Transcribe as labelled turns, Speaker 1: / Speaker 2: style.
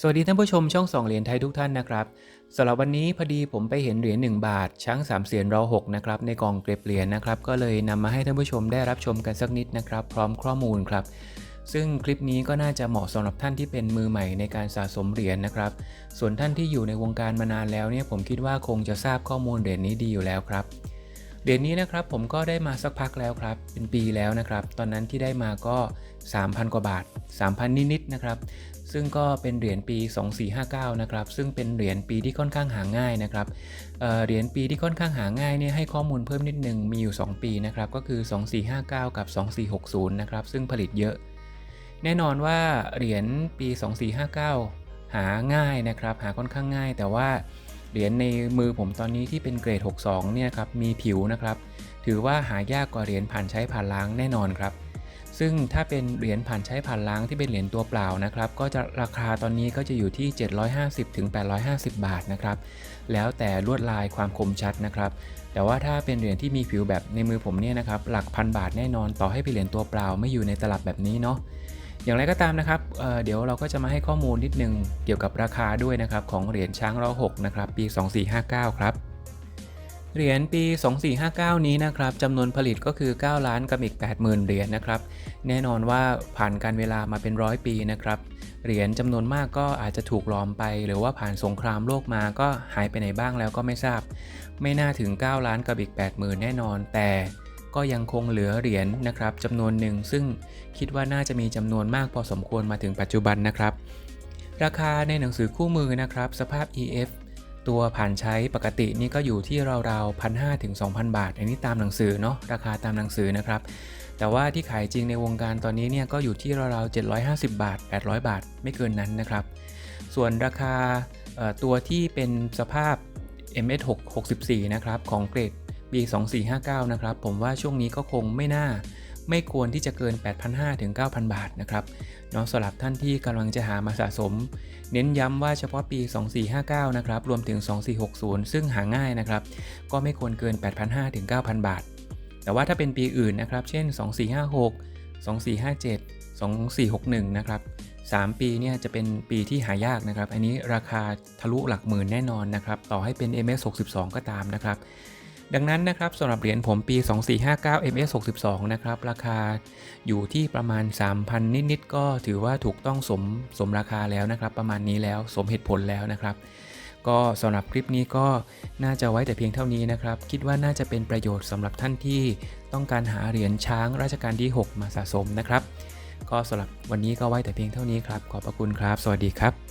Speaker 1: สวัสดีท่านผู้ชมช่องสองเหรียญไทยทุกท่านนะครับสำหรับวันนี้พอดีผมไปเห็นเหรียญ1บาท ช้าง3เสียนรอ6นะครับในกองเก็บเหรียญนะครับ ก็เลยนำมาให้ท่านผู้ชมได้รับชมกันสักนิดนะครับ พร้อมข้อมูลครับ ซึ่งคลิปนี้ก็น่าจะเหมาะสำหรับท่านที่เป็นมือใหม่ในการสะสมเหรียญนะครับ ส่วนท่านที่อยู่ในวงการมานานแล้วเนี่ยผมคิดว่าคงจะทราบข้อมูลเหรียญนี้ดีอยู่แล้วครับ เหรียญนี้นะครับผมก็ได้มาสักพักแล้วครับ เป็นปีแล้วนะครับ ตอนนั้นที่ได้มาก็ 3,000 กว่าบาท 3,000 นิดๆนะครับ ซึ่งก็เป็นเหรียญปี 2459 นะครับ ซึ่งเป็นเหรียญปีที่ค่อนข้างหาง่ายนะครับเเหรียญปีที่ค่อนข้างหาง่ายเนี่ยให้ข้อมูลเพิ่มนิดนึงมีอยู่ 2 ปีนะครับ ก็คือ 2459 กับ 2460 นะครับ ซึ่งผลิตเยอะ แน่นอนว่าเหรียญปี 2459 หาง่ายนะครับ หาค่อนข้างง่าย แต่ว่า เหรียญในมือผมตอนนี้ที่เป็นเกรด 62 เนี่ยครับมีผิวนะครับ ถือว่าหายากกว่าเหรียญผ่านใช้ผ่านล้างแน่นอนครับ ซึ่งถ้าเป็นเหรียญผ่านใช้ผ่านล้างที่เป็นเหรียญตัวเปล่านะครับ ก็จะราคาตอนนี้ก็จะอยู่ที่ 750ถึง850 บาทนะครับ แล้วแต่ลวดลายความคมชัดนะครับแต่ว่าถ้าเป็นเหรียญที่มีผิวแบบในมือผมเนี่ยนะครับหลักพันบาทแน่นอนต่อให้เป็นเหรียญตัวเปล่าไม่อยู่ในตลับแบบนี้เนาะ อย่างไรก็ตามนะครับเเดี๋ยวเราก็จะมาให้ข้อมูลนิดนึงเกี่ยวกับราคาด้วยนะครับของเหรียญช้างร้อ6นะครับปี 2459 ครับ เหรียญปี 2459 นี้นะครับจำนวนผลิตก็คือ 9 ล้านกับอีก 80,000 เหรียญนะครับ แน่นอนว่าผ่านการเวลามาเป็นร้อยปีนะครับ เหรียญจำนวนมากก็อาจจะถูกหลอมไป หรือว่าผ่านสงครามโลกมาก็หายไปไหนบ้างแล้วก็ไม่ทราบ ไม่น่าถึง 9 ล้านกับอีก 80,000 แน่นอนแต่ ก็ยังคงเหลือเหรียญนะครับจำนวนหนึ่ง ซึ่งคิดว่าน่าจะมีจำนวนมากพอสมควรมาถึงปัจจุบันนะครับ ราคาในหนังสือคู่มือนะครับ สภาพ EF ตัวผ่านใช้ปกตินี่ก็อยู่ที่ราวๆ1,500ถึง2,000บาท อันนี้ตามหนังสือเนาะราคาตามหนังสือนะครับ แต่ว่าที่ขายจริงในวงการตอนนี้เนี่ยก็อยู่ที่ราวๆ750 บาท 800 บาท ไม่เกินนั้นนะครับ ส่วนราคาตัวที่เป็นสภาพ MS 664 นะครับ ของเกรด B 2459 นะครับผมว่าช่วงนี้ก็คงไม่น่า ไม่ควรที่จะเกิน 8,500 ถึง 9,000 บาทนะครับเนาะสำหรับท่านที่กำลังจะหามาสะสม เน้นย้ำว่าเฉพาะปี 2459 นะครับ รวมถึง 2460 ซึ่งหาง่ายนะครับ ก็ไม่ควรเกิน 8,500 ถึง 9,000 บาท แต่ว่าถ้าเป็นปีอื่นนะครับ เช่น 2456 2457 2461 นะครับ 3 ปีเนี่ยจะเป็นปีที่หายากนะครับ อันนี้ราคาทะลุหลักหมื่นแน่นอนนะครับ ต่อให้เป็น MS 62 ก็ตามนะครับ ดังนั้นนะครับสำหรับเหรียญผมปี 2459 MS 62 นะครับ ราคาอยู่ที่ประมาณ 3,000 นิด ๆ ก็ถือว่าถูกต้องสมสมราคาแล้วนะครับ ประมาณนี้แล้วสมเหตุผลแล้วนะครับ ก็สำหรับคลิปนี้ก็น่าจะไว้แต่เพียงเท่านี้นะครับ คิดว่าน่าจะเป็นประโยชน์สำหรับท่านที่ต้องการหาเหรียญช้างราชการที่ 6 มาสะสมนะครับ ก็สำหรับวันนี้ก็ไว้แต่เพียงเท่านี้ครับ ขอบพระคุณครับ สวัสดีครับ